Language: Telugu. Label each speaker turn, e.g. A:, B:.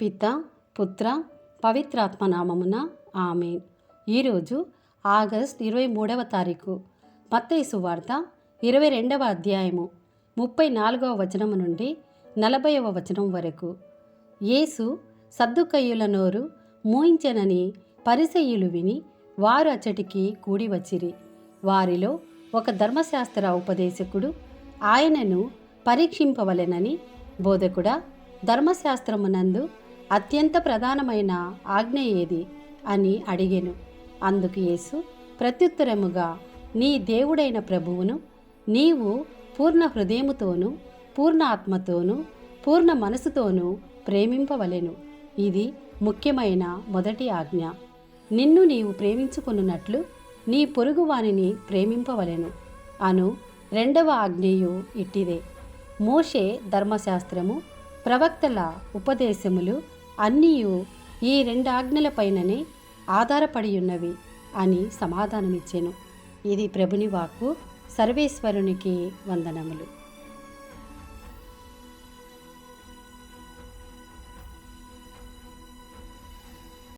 A: పిత పుత్ర పవిత్రాత్మ నామమున ఆమె ఈరోజు ఆగస్ట్ ఇరవై మూడవ తారీఖు. మత్తయి వార్త ఇరవై రెండవ అధ్యాయము ముప్పై నాలుగవ వచనము నుండి నలభైవ వచనం వరకు. యేసు సద్దుకయ్యుల నోరు మూయించనని పరిసయ్యులు విని వారు అచ్చటికి కూడి వచ్చిరి. వారిలో ఒక ధర్మశాస్త్ర ఉపదేశకుడు ఆయనను పరీక్షింపవలెనని బోధకుడా ధర్మశాస్త్రమునందు అత్యంత ప్రధానమైన ఆజ్ఞ ఏది అని అడిగెను. అందుకు యేసు ప్రత్యుత్తరముగా నీ దేవుడైన ప్రభువును నీవు పూర్ణ హృదయముతోనూ పూర్ణ ఆత్మతోనూ పూర్ణ మనసుతోనూ ప్రేమింపవలెను. ఇది ముఖ్యమైన మొదటి ఆజ్ఞ. నిన్ను నీవు ప్రేమించుకున్నట్లు నీ పొరుగువానిని ప్రేమింపవలెను అను రెండవ ఆజ్ఞయు ఇట్టిదే. మోషే ధర్మశాస్త్రము ప్రవక్తల ఉపదేశములు అన్నీయు ఈ రెండు ఆజ్ఞలపైననే ఆధారపడి ఉన్నవి అని సమాధానమిచ్చాను. ఇది ప్రభుని వాక్కు సర్వేశ్వరునికి వందనములు.